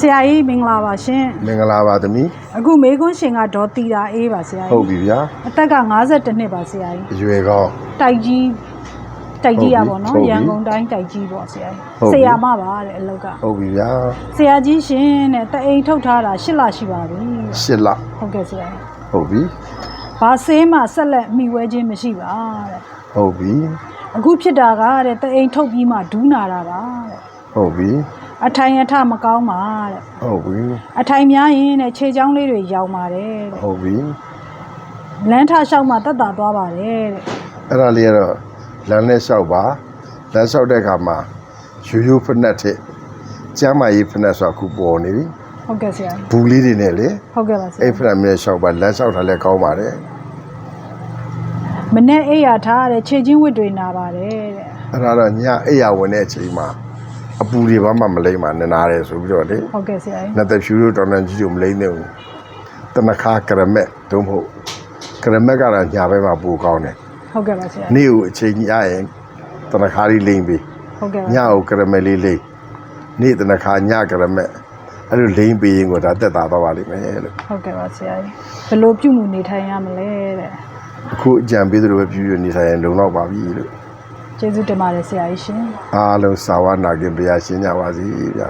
ဆရာကြီးမင်္ဂလာပါရှင်မင်္ဂလာပါသမီးအခုမေကွန်းရှင်ကဒေါ်တီတာအေးပါဆရာဟုတ်ကြီးပြီဗျာအသက်က52နှစ်ပါဆရာကြီးအရွယ်ကောင်းတိုက်ကြီးတိုက်ကြီးရပါဟုတ်တော့ပြီရန်ကုန်တိုင်းတိုက်ကြီးပေါ့ဆရာကြီးဟုတ်ပြီဆရာမပါတဲ့အလောက်ကဟုတ်ပြီဗျာဆရာကြီးရှင်တဲ့တအိမ်ထုတ်ထားတာ8လရှိပါပြီရှစ်လဟုတ်ကဲ့ဆရာကြီးဟုတ်ပြီဘာဆေးမှဆက်လက်မိဝဲခြင်းမရှိပါတဲ့ဟုတ်ပြီအခုဖြစ်တာကတဲ့တအိမ်ထုတ်ပြီးမှဒူးနာတာပါတဲ့ ဟုတ်ပြီအထိုင်အထမကောင်းပါတဲ့ဟုတ်ပြီအထိုင်များရင်တဲ့ခြေချောင်းလေးတွေရောင်ပါတယ်တဲ့ဟုတ်ပြီလမ်းထလျှောက်မှတက်တာသွားပါတယ်တဲ့အဲ့ဒါလေးကတော့လမ်းနဲ့လျှောက်ပါလမ်းလျှောက်တဲ့အခါမှာရိုးရိုးဖက်နဲ့ထက်ကျမ်းမာရေးဖက်နဲ့ဆိုအခုပေါ်နေပြီဟုတ်ကဲ့ဆရာကြီးဘူးလေးတွေနဲ့လေဟုတ်ကဲ့ပါဆရာအဲ့ဖက်နဲ့လျှောက်ပါလမ်းလျှောက်ထားလဲကောင်းပါတယ်မနေ့အိယာထားတဲ့ခြေချင်းဝစ်တွေနာပါတယ်တဲ့အဲ့ဒါတော့ညအိယာဝင်တဲ့အချိန်မှာ အပူတွေဘာမှမလိမ့်ပါနဲ့နားတယ်ဆိုပြီးတော့လေဟုတ်ကဲ့ဆရာကြီးနတ်သက်ဖြူတို့တောင်တန်းကြီးတို့မလိမ့်နေဘူးတနခါကရမက်ဒုံမဟုတ်ကရမက်ကတော့ညာဘက်မှာပိုကောင်းတယ်ဟုတ်ကဲ့ပါဆရာကြီးနေ့ကိုအချိန်ကြီးရရင်တနခါလေးလိမ့်ပြီဟုတ်ကဲ့ပါညကိုကရမက်လေးလိမ့်နေ့တနခါညကရမက်အဲ့လိုလိမ့်ပြီးရင်ကိုဒါတက်တာတော့ပါလိမ့်မယ်လို့ဟုတ်ကဲ့ပါဆရာကြီးဘယ်လိုပြုမှုနေထိုင်ရမလဲတဲ့အခုအကြံပေးသလိုပဲပြည့်ပြည့်နေဆိုင်ရင်လုံတော့ပါပြီလို့ ကျေးဇူးတင်ပါတယ်ဆရာကြီးရှင်အားလုံးစာဝနာခင်ဘုရားရှင်ကြပါစေဗျာ